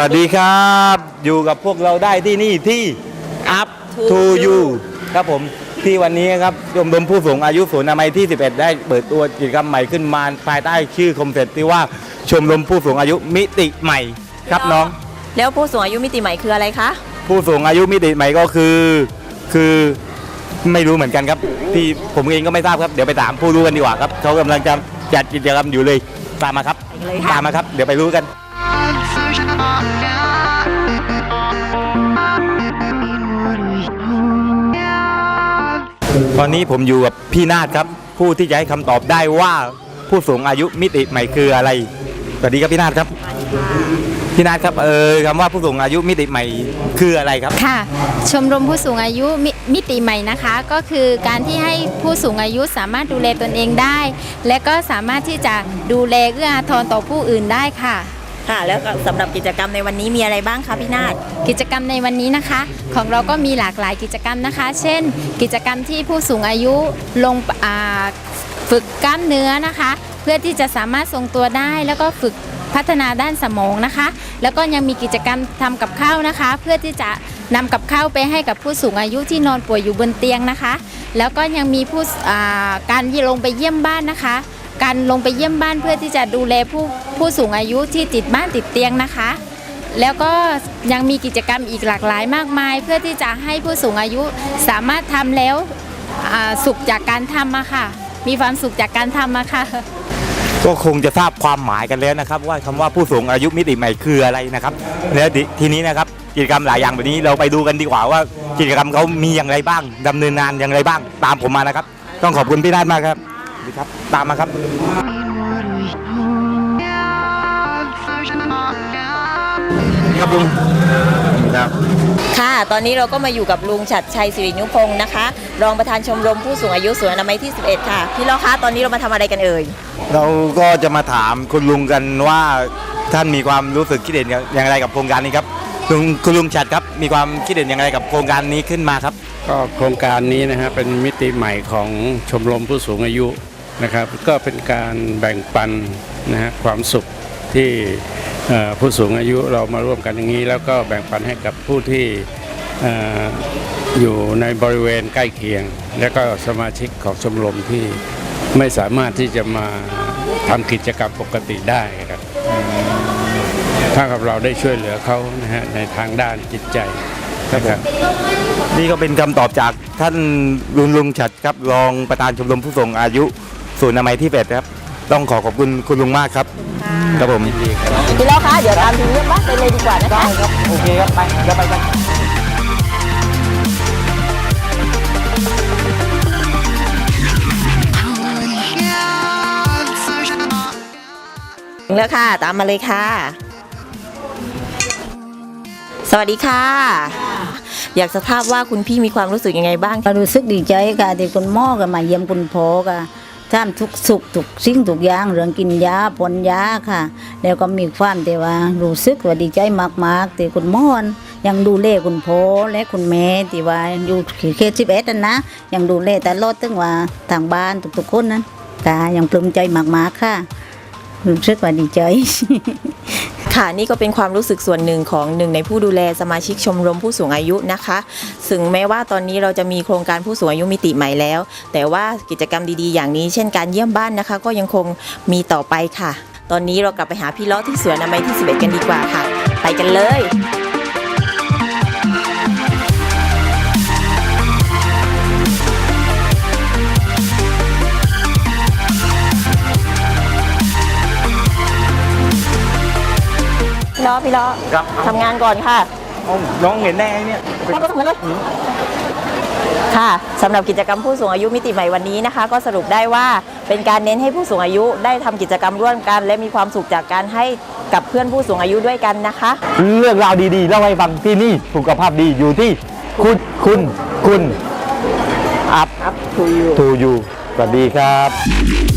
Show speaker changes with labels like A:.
A: วัสดีครับ อยู่กับพวกเราได้ที่นี่ที่ Up to you ครับผมที่วันนี้ครับชมรมผู้สูงอายุศูนย์อนามัยที่ 11 ได้เปิดตัวกิจกรรมใหม่ขึ้นมาภายใต้ชื่อคอมเซ็ปต์ที่ว่าชมรมผู้สูงอายุมิติใหม่ครับน้อง
B: แล้วผู้สูงอายุมิติใหม่คืออะไรคะ
A: ผู้สูงอายุมิติใหม่ก็คือคือไม่รู้เหมือนกันครับ ที่ผมเองก็ไม่ทราบครับเดี๋ยวไปถามผู้รู้กันดีกว่าครับเขากำลังจะจัดกิจกรรมอยู่เลยตามมาครับ
B: ไปเลยค่ะ
A: ตามมาครับ เดี๋ยวไปรู้กัน ตอนนี้ผมอยู่กับพี่นาฏครับ ผู้ที่จะให้คำตอบได้ว่าผู้สูงอายุมิติใหม่คืออะไรสวัสดีครับพี่นาฏครับ พี่นาฏครับเออคำว่าผู้สูงอายุมิติใหม่คืออะไรครับ
C: ค่ะ ชมรมผู้สูงอายุมิมิติใหม่นะคะ ก็คือการที่ให้ผู้สูงอายุสามารถดูแลตนเองได้ และก็สามารถที่จะดูแลเอื้ออาทรต่อผู้อื่นได้ค่ะ
B: ค่ะแล้วก็สำหรับกิจกรรมในวันนี้มีอะไรบ้างคะพี่นาฏ
C: กิจกรรมในวันนี้นะคะ ของเราก็มีหลากหลายกิจกรรมนะคะ เช่น กิจกรรมที่ผู้สูงอายุลงอ่าฝึกกล้ามเนื้อนะคะ เพื่อที่จะสามารถทรงตัวได้แล้วก็ฝึกพัฒนาด้านสมองนะคะ แล้วก็ยังมีกิจกรรมทำกับข้าวนะคะ เพื่อที่จะนำกับข้าวไปให้กับผู้สูงอายุที่นอนป่วยอยู่บนเตียงนะคะ แล้วก็ยังมีผู้อ่าการที่ลงไปเยี่ยมบ้านนะคะ การลงไปเยี่ยมบ้านเพื่อที่จะดูแลผู้ผู้สูงอายุที่ติดบ้านติดเตียงนะคะ แล้วก็ยังมีกิจกรรมอีกหลากหลายมากมาย เพื่อที่จะให้ผู้สูงอายุสามารถทำแล้วสุขจากการทำมาค่ะ มีความสุขจากการทำมาค่ะ
A: ก็คงจะทราบความหมายกันแล้วนะครับ ว่าคำว่าผู้สูงอายุมิติใหม่คืออะไรนะครับแล้วทีนี้นะครับกิจกรรมหลายอย่างแบบนี้เราไปดูกันดีกว่าว่ากิจกรรมเขามีอย่างไรบ้างดำเนินงานอย่างไรบ้าง ตามผมมานะครับ ต้องขอบคุณพี่นาฏมากครับ ดีครับ ตามมาครับ นี่ครับลุงครับ
B: ค่ะ ตอนนี้เราก็มาอยู่กับลุงฉัดชัยสิรินุพงศ์นะคะ รองประธานชมรมผู้สูงอายุศูนย์อนามัยที่ 11 ค่ะ พี่ล้อคะ ตอนนี้เรามาทำอะไรกันเอ่ย
A: เราก็จะมาถามคุณลุงกันว่าท่านมีความรู้สึกคิดเห็นอย่างไรกับโครงการนี้ครับลุงคุณลุงฉัดครับ มีความคิดเห็นอย่างไรกับโครงการนี้ขึ้นมาครับ
D: ก็โครงการนี้นะฮะเป็นมิติใหม่ของชมรมผู้สูงอายุ นะครับ ก็เป็นการแบ่งปันนะฮะความสุขที่ผู้สูงอายุเรามาร่วมกันอย่างนี้ แล้วก็แบ่งปันให้กับผู้ที่เอ่ออยู่ในบริเวณใกล้เคียง และก็สมาชิกของชมรมที่ไม่สามารถที่จะมาทำกิจกรรมปกติได้ครับถ้ากับเราได้ช่วยเหลือเขานะฮะในทางด้านจิตใจนะครับ
A: นี่ก็เป็นคำตอบจากท่านลุงลุงฉัดครับรองประธานชมรมผู้สูงอายุ ศูนย์อนามัยที่เป็ดครับ ต้องขอขอบคุณคุณลุงมากครับ ครับผม
B: พี่ล้อคะเดี๋ยวตามถึงเรื่องบ้านไปเลยดีกว่านะคะ
A: โอเคครับไปเดี๋ยวไปกัน
B: ถึงแล้วค่ะ ตามมาเลยค่ะ สวัสดีค่ะ อยากจะทราบว่าคุณพี่มีความรู้สึกยังไงบ้าง
E: ก็รู้สึกดีใจค่ะที่คุณหมอก็มาเยี่ยมคุณพ่อค่ะ ท่ามทุกสุขทุกสิ่งทุกอย่างเรื่องกินยาผลยาค่ะ แล้วก็มีความที่ว่ารู้สึกว่าดีใจมากๆที่คุณหมอนยังดูแลคุณพ่อและคุณแม่ที่ว่าอยู่เขตสิบเอ็ดนั่นนะยังดูแลแตลอดตั้งว่าทางบ้านทุกๆคนนั้นค่ยังปลื้มใจมากๆค่ะรู้สึกว่าดีใจ
B: ค่ะนี่ก็เป็นความรู้สึกส่วนหนึ่งของหนึ่งในผู้ดูแลสมาชิกชมรมผู้สูงอายุนะคะถึงแม้ว่าตอนนี้เราจะมีโครงการผู้สูงอายุมิติใหม่แล้ว แต่ว่ากิจกรรมดีๆ อย่างนี้เช่นการเยี่ยมบ้านนะคะ ก็ยังคงมีต่อไปค่ะ ตอนนี้เรากลับไปหาพี่ล้อที่สวนอนามัยที่ 11 กันดีกว่าค่ะ ไปกันเลย อพี่ล้อ
A: ครับ
B: ทำงานก่อนค่ะ
A: เอาน้องเห็นได้ไงเนี่ย
B: ค่ะสำหรับกิจกรรมผู้สูงอายุมิติใหม่วันนี้นะคะ ก็สรุปได้ว่าเป็นการเน้นให้ผู้สูงอายุได้ทำกิจกรรมร่วมกัน และมีความสุขจากการให้กับเพื่อนผู้สูงอายุด้วยกันนะคะ
A: เรื่องราวดีๆเล่าให้ฟังที่นี่สุขภาพดีอยู่ที่คุณคุณคุณอัพ
B: Up to you
A: ทูยูสวัสดีครับ